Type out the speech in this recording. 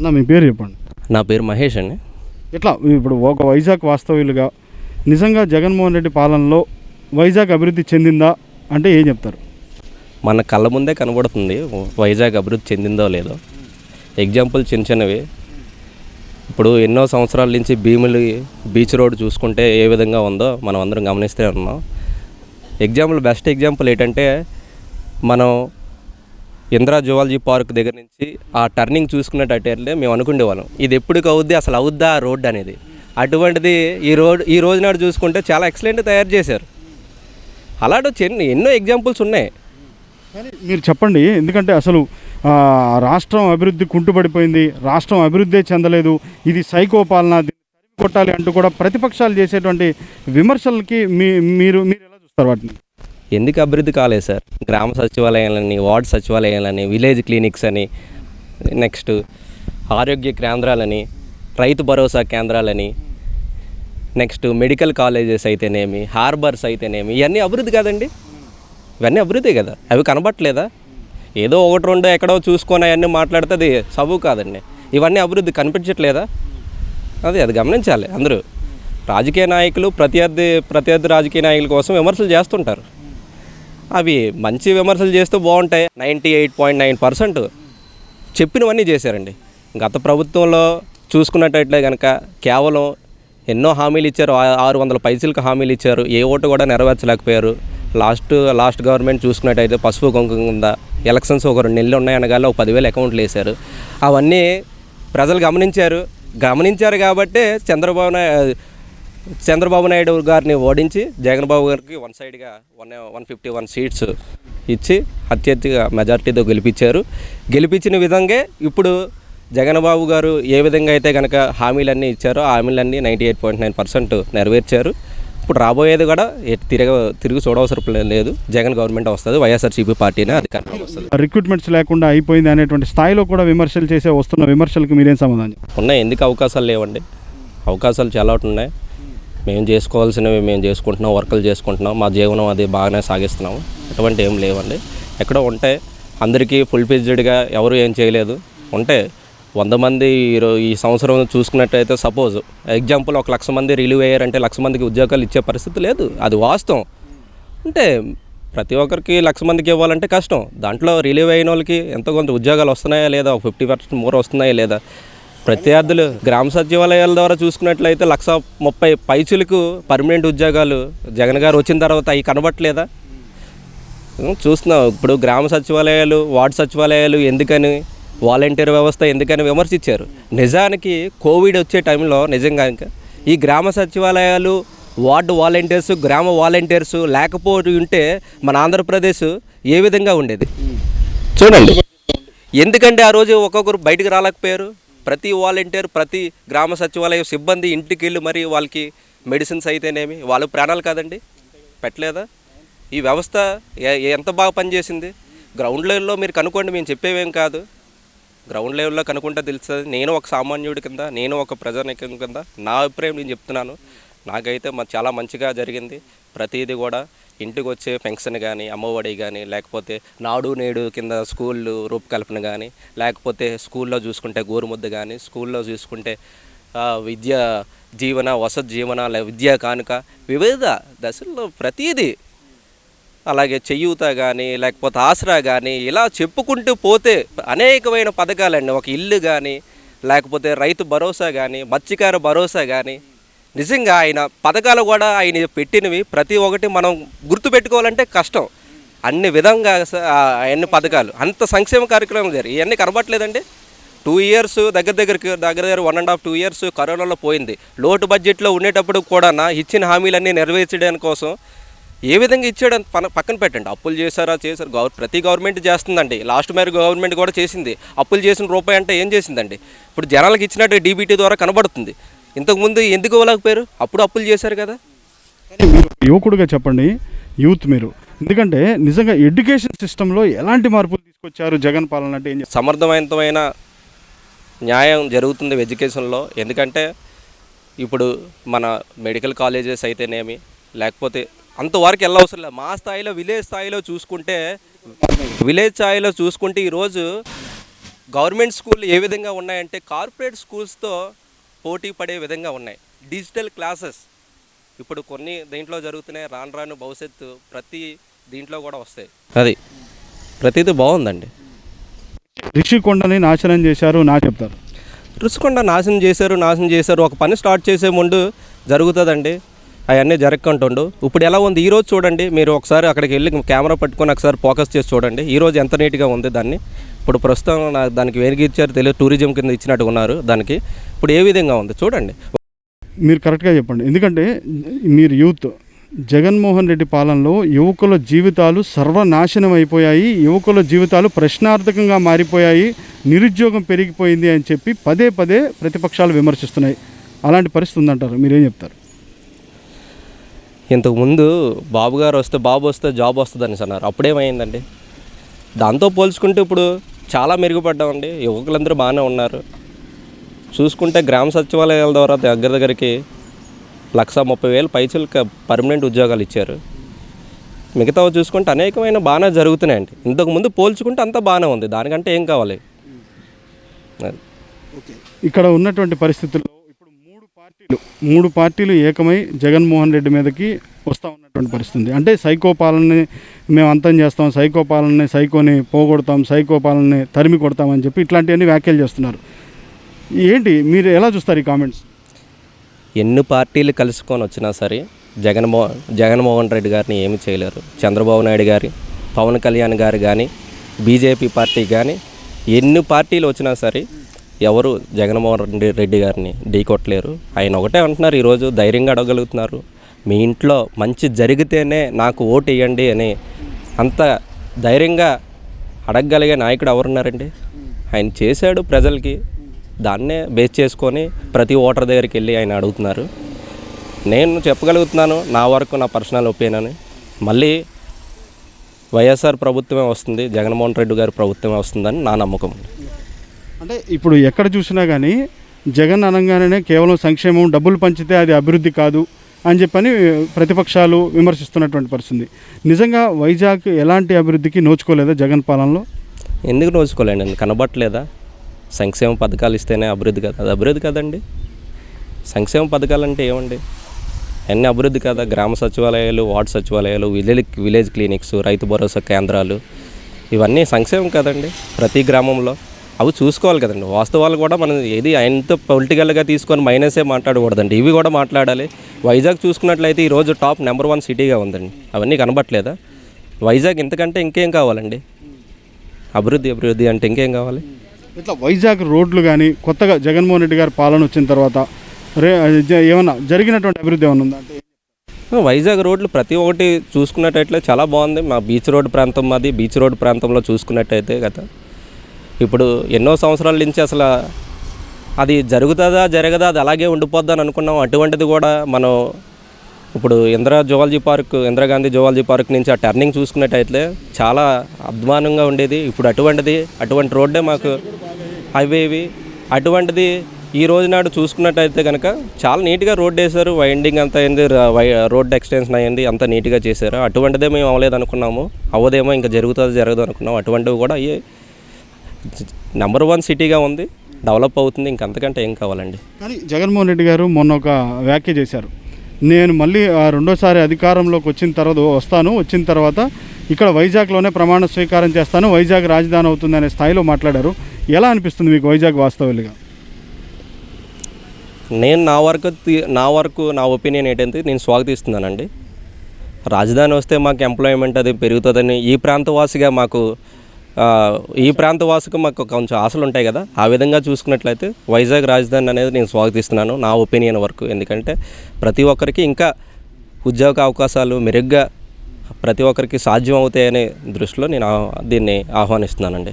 అన్న మీ పేరు చెప్పండి. నా పేరు మహేష్ అండి. ఎట్లా ఇప్పుడు ఒక వైజాగ్ వాస్తవ్యులుగా నిజంగా జగన్మోహన్ రెడ్డి పాలనలో వైజాగ్ అభివృద్ధి చెందిందా అంటే ఏం చెప్తారు? మన కళ్ళ ముందే కనబడుతుంది వైజాగ్ అభివృద్ధి చెందిందో లేదో. ఎగ్జాంపుల్ చిన్న చిన్నవి. ఇప్పుడు ఎన్నో సంవత్సరాల నుంచి భీములు బీచ్ రోడ్ చూసుకుంటే ఏ విధంగా ఉందో మనం అందరం గమనిస్తే ఉన్నాం. ఎగ్జాంపుల్ బెస్ట్ ఎగ్జాంపుల్ ఏంటంటే మనం ఇంద్రా జువాలజీ పార్క్ దగ్గర నుంచి ఆ టర్నింగ్ చూసుకున్నట్టే మేము అనుకునేవాళ్ళం. ఇది ఎప్పటికి అవుద్ది అసలు అవుద్దా రోడ్ అనేది. అటువంటిది ఈ రోడ్ ఈ రోజు నాడు చూసుకుంటే చాలా ఎక్సలెంట్ తయారు చేశారు. అలాంటి చిన్న ఎన్నో ఎగ్జాంపుల్స్ ఉన్నాయి. కానీ మీరు చెప్పండి ఎందుకంటే అసలు రాష్ట్రం అభివృద్ధి కుంటుపడిపోయింది రాష్ట్రం అభివృద్ధే చెందలేదు ఇది సైకో పాలన కొట్టాలి అంటూ కూడా ప్రతిపక్షాలు చేసేటువంటి విమర్శలకి మీ మీరు మీరు ఎలా చూస్తారు వాటిని? ఎందుకు అభివృద్ధి కాలేదు సార్? గ్రామ సచివాలయాలని వార్డ్ సచివాలయాలని విలేజ్ క్లినిక్స్ అని నెక్స్ట్ ఆరోగ్య కేంద్రాలని రైతు భరోసా కేంద్రాలని నెక్స్ట్ మెడికల్ కాలేజెస్ అయితేనేమి హార్బర్స్ అయితేనేమి ఇవన్నీ అభివృద్ధి కాదండి. ఇవన్నీ అభివృద్ధి కదా. అవి కనబట్టలేదా? ఏదో ఒకటి రెండు ఎక్కడో చూసుకొని అవన్నీ మాట్లాడితే అది చదువు కాదండి. ఇవన్నీ అభివృద్ధి కనిపించట్లేదా? అది అది గమనించాలి అందరూ. రాజకీయ నాయకులు ప్రత్యర్థి ప్రత్యర్థి రాజకీయ నాయకుల కోసం విమర్శలు చేస్తుంటారు. అవి మంచి విమర్శలు చేస్తూ బాగుంటాయి. Ninety eight point nine percent చెప్పినవన్నీ చేశారండి. గత ప్రభుత్వంలో చూసుకున్నట్టయితే కనుక కేవలం ఎన్నో హామీలు ఇచ్చారు. ఆరు వందల పైసలకు హామీలు ఇచ్చారు. ఏ ఓటు కూడా నెరవేర్చలేకపోయారు. లాస్ట్ లాస్ట్ గవర్నమెంట్ చూసుకున్నట్టయితే పసుపు కుంకుమ ఎలక్షన్స్ ఒక రెండు నెలలు ఉన్నాయనగానే ఒక పదివేల అకౌంట్లు వేశారు. అవన్నీ ప్రజలు గమనించారు. గమనించారు కాబట్టే చంద్రబాబు నాయుడు చంద్రబాబు నాయుడు గారిని ఓడించి జగన్బాబు గారికి వన్ సైడ్గా one one fifty one seats ఇచ్చి అత్యధిక మెజార్టీతో గెలిపించారు. గెలిపించిన విధంగా ఇప్పుడు జగన్బాబు గారు ఏ విధంగా అయితే కనుక హామీలన్నీ ఇచ్చారో ఆ హామీలన్నీ ninety eight point nine percent నెరవేర్చారు. ఇప్పుడు రాబోయేది కూడా తిరగ తిరిగి చూడవసరం లేదు. జగన్ గవర్నమెంట్ వస్తుంది వైఎస్ఆర్సీపీ పార్టీనే అధికారంలో వస్తుంది. రిక్రూట్మెంట్స్ లేకుండా అయిపోయింది అనేటువంటి స్థాయిలో కూడా విమర్శలు చేసే వస్తున్న విమర్శలకు మీరేం సమాధానం చెప్తారు? ఉన్నాయి ఎందుకు అవకాశాలు లేవండి? అవకాశాలు చాలా ఉన్నాయి. మేము చేసుకోవాల్సినవి మేము చేసుకుంటున్నాం వర్కులు చేసుకుంటున్నాం మా జీవనం అది బాగానే సాగిస్తున్నాం. అటువంటి ఏం లేవండి. ఎక్కడో ఉంటే అందరికీ ఫుల్ ఫిజ్డ్గా ఎవరు ఏం చేయలేదు. ఉంటే వంద మంది ఈరో ఈ సంవత్సరం చూసుకున్నట్టయితే సపోజ్ ఎగ్జాంపుల్ ఒక లక్ష మంది రిలీవ్ అయ్యారంటే లక్ష మందికి ఉద్యోగాలు ఇచ్చే పరిస్థితి లేదు. అది వాస్తవం. అంటే ప్రతి ఒక్కరికి లక్ష మందికి ఇవ్వాలంటే కష్టం. దాంట్లో రిలీవ్ అయిన వాళ్ళకి ఎంతో కొంత ఉద్యోగాలు వస్తున్నాయా లేదా? ఫిఫ్టీ పర్సెంట్ మోర్ వస్తున్నాయా లేదా? ప్రత్యర్థులు గ్రామ సచివాలయాల ద్వారా చూసుకున్నట్లయితే లక్ష ముప్పై పైచులకు పర్మనెంట్ ఉద్యోగాలు జగన్ గారు వచ్చిన తర్వాత అవి కనబట్టలేదా చూస్తున్నాం. ఇప్పుడు గ్రామ సచివాలయాలు వార్డు సచివాలయాలు ఎందుకని వాలంటీర్ వ్యవస్థ ఎందుకని విమర్శించారు. నిజానికి కోవిడ్ వచ్చే టైంలో నిజంగా ఇంకా ఈ గ్రామ సచివాలయాలు వార్డు వాలంటీర్స్ గ్రామ వాలంటీర్స్ లేకపోతే ఉంటే మన ఆంధ్రప్రదేశ్ ఏ విధంగా ఉండేది? చూడండి. ఎందుకంటే ఆ రోజు ఒక్కొక్కరు బయటకు రాలేకపోయారు. ప్రతి వాలంటీర్ ప్రతి గ్రామ సచివాలయం సిబ్బంది ఇంటికి వెళ్ళి మరి వాళ్ళకి మెడిసిన్స్ అయితేనేమి వాళ్ళు ప్రాణాలు కాదండి? పెట్టలేదా? ఈ వ్యవస్థ ఎంత బాగా పనిచేసింది? గ్రౌండ్ లెవెల్లో మీరు కనుక్కోండి మేము చెప్పేవేం కాదు. గ్రౌండ్ లెవెల్లో కనుక్కుంటే తెలుస్తుంది. నేను ఒక సామాన్యుడి కింద నేను ఒక ప్రజానికం కింద నా అభిప్రాయం నేను చెప్తున్నాను. నాకైతే చాలా మంచిగా జరిగింది. ప్రతిదీ కూడా ఇంటికి వచ్చే పెన్షన్ కానీ అమ్మఒడి కానీ లేకపోతే నాడు నేడు కింద స్కూళ్ళు రూపకల్పన కానీ లేకపోతే స్కూల్లో చూసుకుంటే గోరుముద్ద కానీ స్కూల్లో చూసుకుంటే విద్య జీవన వసతి జీవన లే- విద్యా కానుక వివిధ దశల్లో ప్రతీదీ అలాగే చెయ్యూత కానీ లేకపోతే ఆసరా కానీ ఇలా చెప్పుకుంటూ పోతే అనేకమైన పథకాలండి. ఒక ఇల్లు కానీ లేకపోతే రైతు భరోసా కానీ మత్స్యకార భరోసా కానీ నిజంగా ఆయన పథకాలు కూడా ఆయన పెట్టినవి ప్రతి ఒక్కటి మనం గుర్తుపెట్టుకోవాలంటే కష్టం. అన్ని విధంగా స- అన్ని పథకాలు. అంత సంక్షేమ కార్యక్రమం జరిగి ఇవన్నీ కనబట్టలేదండి టూ ఇయర్స్ దగ్గర దగ్గరికి దగ్గర దగ్గర one and half two years కరోనాలో పోయింది. లోటు బడ్జెట్లో ఉండేటప్పుడు కూడా ఇచ్చిన హామీలన్నీ నెరవేర్చడానికి కోసం ఏ విధంగా ఇచ్చాడు పక్కన పెట్టండి. అప్పులు చేశారా చేశారు. గవర్ ప్రతి గవర్నమెంట్ చేస్తుందండి. లాస్ట్ మేర గవర్నమెంట్ కూడా చేసింది. అప్పులు చేసిన రూపాయి అంటే ఏం చేసిందండి? ఇప్పుడు జనాలకు ఇచ్చినట్టు డీబీటీ ద్వారా కనబడుతుంది. ఇంతకుముందు ఎందుకు ఇవ్వలేకపోయారు? అప్పుడు అప్పులు చేశారు కదా. యువకుడిగా చెప్పండి యూత్ మీరు. ఎందుకంటే నిజంగా ఎడ్యుకేషన్ సిస్టంలో ఎలాంటి మార్పులు తీసుకొచ్చారు జగన్ పాలన అంటే ఏం? సమర్థవంతమైన న్యాయం జరుగుతుంది ఎడ్యుకేషన్లో. ఎందుకంటే ఇప్పుడు మన మెడికల్ కాలేజెస్ అయితేనేమి లేకపోతే అంతవరకు వెళ్ళవసరం లేదు. మా స్థాయిలో విలేజ్ స్థాయిలో చూసుకుంటే విలేజ్ స్థాయిలో చూసుకుంటే ఈరోజు గవర్నమెంట్ స్కూల్ ఏ విధంగా ఉన్నాయంటే కార్పొరేట్ స్కూల్స్తో పోటీ పడే విధంగా ఉన్నాయి. డిజిటల్ క్లాసెస్ ఇప్పుడు కొన్ని దీంట్లో జరుగుతున్నాయి. రాను రాను భవిష్యత్తు ప్రతి దీంట్లో కూడా వస్తాయి. అది. ప్రతిదీ బాగుందండి. రిషికొండని నాశనం చేశారు నా చెప్తారు. రుచికొండ నాశనం చేశారు నాశనం చేశారు. ఒక పని స్టార్ట్ చేసే ముందు జరుగుతుందండి. అవన్నీ జరగకుంటుండు. ఇప్పుడు ఎలా ఉంది? ఈరోజు చూడండి. మీరు ఒకసారి అక్కడికి వెళ్ళి కెమెరా పట్టుకొని ఒకసారి ఫోకస్ చేసి చూడండి. ఈరోజు ఎంత నీట్గా ఉంది దాన్ని. ఇప్పుడు ప్రస్తుతం నాకు దానికి వేనికి ఇచ్చారు తెలియదు టూరిజం కింద ఇచ్చినట్టుగా ఉన్నారు దానికి. ఇప్పుడు ఏ విధంగా ఉంది చూడండి. మీరు కరెక్ట్గా చెప్పండి. ఎందుకంటే మీరు యూత్ జగన్మోహన్ రెడ్డి పాలనలో యువకుల జీవితాలు సర్వనాశనం అయిపోయాయి యువకుల జీవితాలు ప్రశ్నార్థకంగా మారిపోయాయి నిరుద్యోగం పెరిగిపోయింది అని చెప్పి పదే పదే ప్రతిపక్షాలు విమర్శిస్తున్నాయి. అలాంటి పరిస్థితి ఉందంటారు. మీరేం చెప్తారు? ఇంతకుముందు బాబు గారు వస్తే బాబు వస్తే జాబ్ వస్తుంది అనేసి అన్నారు. అప్పుడేమైందండి? దాంతో పోల్చుకుంటే ఇప్పుడు చాలా మెరుగుపడ్డామండి. యువకులందరూ బాగానే ఉన్నారు. చూసుకుంటే గ్రామ సచివాలయాల ద్వారా దగ్గర దగ్గరికి లక్ష ముప్పై వేలు పైసలు పర్మనెంట్ ఉద్యోగాలు ఇచ్చారు. మిగతా చూసుకుంటే అనేకమైన బాగానే జరుగుతున్నాయండి. ఇంతకుముందు పోల్చుకుంటే అంతా బాగానే ఉంది. దానికంటే ఏం కావాలి? ఇక్కడ ఉన్నటువంటి పరిస్థితుల్లో పార్టీలు మూడు పార్టీలు ఏకమై జగన్మోహన్ రెడ్డి మీదకి వస్తూ ఉన్నటువంటి పరిస్థితి అంటే సైకో పాలనని మేము అంతం చేస్తాం సైకో పాలనని సైకోని పోగొడతాం సైకో పాలనని తరిమి కొడతామని చెప్పి ఇట్లాంటివన్నీ వ్యాఖ్యలు చేస్తున్నారు. ఏంటి మీరు ఎలా చూస్తారు ఈ కామెంట్స్? ఎన్ని పార్టీలు కలుసుకొని వచ్చినా సరే జగన్మో జగన్మోహన్ రెడ్డి గారిని ఏమి చేయలేరు. చంద్రబాబు నాయుడు గారి పవన్ కళ్యాణ్ గారు కానీ బీజేపీ పార్టీ కానీ ఎన్ని పార్టీలు వచ్చినా సరే ఎవరు జగన్మోహన్ రెడ్డి రెడ్డి గారిని ఢీకొట్టలేరు ఆయన ఒకటే అంటున్నారు ఈరోజు ధైర్యంగా అడగలుగుతున్నారు. మీ ఇంట్లో మంచి జరిగితేనే నాకు ఓటు వేయండి అని అంత ధైర్యంగా అడగగలిగే నాయకుడు ఎవరున్నారండి? ఆయన చేశాడు ప్రజలకి. దాన్నే బేస్ చేసుకొని ప్రతి ఓటర్ దగ్గరికి వెళ్ళి ఆయన అడుగుతున్నారు. నేను చెప్పగలుగుతున్నాను నా వరకు నా పర్సనల్ ఒపీనియన్ మళ్ళీ వైఎస్ఆర్ ప్రభుత్వమే వస్తుంది జగన్మోహన్ రెడ్డి గారి ప్రభుత్వమే వస్తుందని నా నమ్మకం. అంటే ఇప్పుడు ఎక్కడ చూసినా కానీ జగన్ అనగానే కేవలం సంక్షేమం డబ్బులు పంచితే అది అభివృద్ధి కాదు అని చెప్పని ప్రతిపక్షాలు విమర్శిస్తున్నటువంటి పరిస్థితి. నిజంగా వైజాగ్ ఎలాంటి అభివృద్ధికి నోచుకోలేదా జగన్ పాలనలో? ఎందుకు నోచుకోలేండి? కనబట్టలేదా సంక్షేమ పథకాలు ఇస్తేనే అభివృద్ధి కదా. అది అభివృద్ధి కదండి. సంక్షేమ పథకాలు అంటే ఏమండి? అన్ని అభివృద్ధి కదా. గ్రామ సచివాలయాలు వార్డు సచివాలయాలు village village clinics Rythu Bharosa కేంద్రాలు ఇవన్నీ సంక్షేమం కదండి. ప్రతి గ్రామంలో. అవి చూసుకోవాలి కదండి. వాస్తవాలు కూడా మనం ఏది ఎంత పొలిటికల్గా తీసుకొని మైనసే మాట్లాడకూడదండి. ఇవి కూడా మాట్లాడాలి. వైజాగ్ చూసుకున్నట్లయితే ఈరోజు టాప్ నెంబర్ వన్ సిటీగా ఉందండి. అవన్నీ కనబట్లేదా వైజాగ్ ఇంతకంటే ఇంకేం కావాలండి? అభివృద్ధి అభివృద్ధి అంటే ఇంకేం కావాలి? ఇట్లా వైజాగ్ రోడ్లు కానీ కొత్తగా జగన్మోహన్ రెడ్డి గారి పాలన వచ్చిన తర్వాత రే ఏమన్నా జరిగినటువంటి అభివృద్ధి ఏమన్నా ఉందా అంటే? వైజాగ్ రోడ్లు ప్రతి ఒక్కటి చూసుకున్నట్టయితే చాలా బాగుంది. మా బీచ్ రోడ్ ప్రాంతం మాది. బీచ్ రోడ్ ప్రాంతంలో చూసుకున్నట్టయితే గత ఇప్పుడు ఎన్నో సంవత్సరాల నుంచి అసలు అది జరుగుతుందా జరగదా అది అలాగే ఉండిపోద్దా అని అనుకున్నాం. అటువంటిది కూడా మనం ఇప్పుడు Indira zoology park Indira Gandhi zoology park నుంచి ఆ టర్నింగ్ చూసుకున్నట్టయితే చాలా అధ్వానంగా ఉండేది. ఇప్పుడు అటువంటిది అటువంటి రోడ్డే మాకు హైవే ఇవి. అటువంటిది ఈ రోజు నాడు చూసుకున్నట్టయితే కనుక చాలా నీట్గా రోడ్ వేశారు. వైండింగ్ అంతా అయింది వై రోడ్ ఎక్స్టెన్షన్ అయ్యింది అంత నీట్గా చేశారు. అటువంటిదే మేము అవ్వలేదు అనుకున్నాము అవ్వదేమో ఇంకా జరుగుతుంది జరగదు అనుకున్నాం అటువంటివి కూడా అయ్యాయి నెంబర్ వన్ సిటీగా ఉంది డెవలప్ అవుతుంది ఇంకంతకంటే ఏం కావాలండి. కానీ జగన్మోహన్ రెడ్డి గారు మొన్న ఒక వ్యాఖ్య చేశారు. నేను మళ్ళీ ఆ రెండోసారి అధికారంలోకి వచ్చిన తర్వాత వస్తాను వచ్చిన తర్వాత ఇక్కడ వైజాగ్లోనే ప్రమాణ స్వీకారం చేస్తాను వైజాగ్ రాజధాని అవుతుంది అనే స్థాయిలో మాట్లాడారు. ఎలా అనిపిస్తుంది మీకు వైజాగ్ వాస్తవులుగా నేను నా వరకు నా వరకు నా ఒపీనియన్ ఏంటంటే నేను స్వాగతిస్తున్నానండి. రాజధాని వస్తే మాకు ఎంప్లాయ్మెంట్ అది పెరుగుతుందని ఈ ప్రాంతవాసిగా మాకు ఈ ప్రాంత వాసుకు మాకు కొంచెం ఆశలు ఉంటాయి కదా. ఆ విధంగా చూసుకున్నట్లయితే వైజాగ్ రాజధాని అనేది నేను స్వాగతిస్తున్నాను. నా ఒపీనియన్ వరకు. ఎందుకంటే ప్రతి ఒక్కరికి ఇంకా ఉద్యోగ అవకాశాలు మెరుగ్గా ప్రతి ఒక్కరికి సాధ్యం అవుతాయనే దృష్టిలో నేను దీన్ని ఆహ్వానిస్తున్నానండి.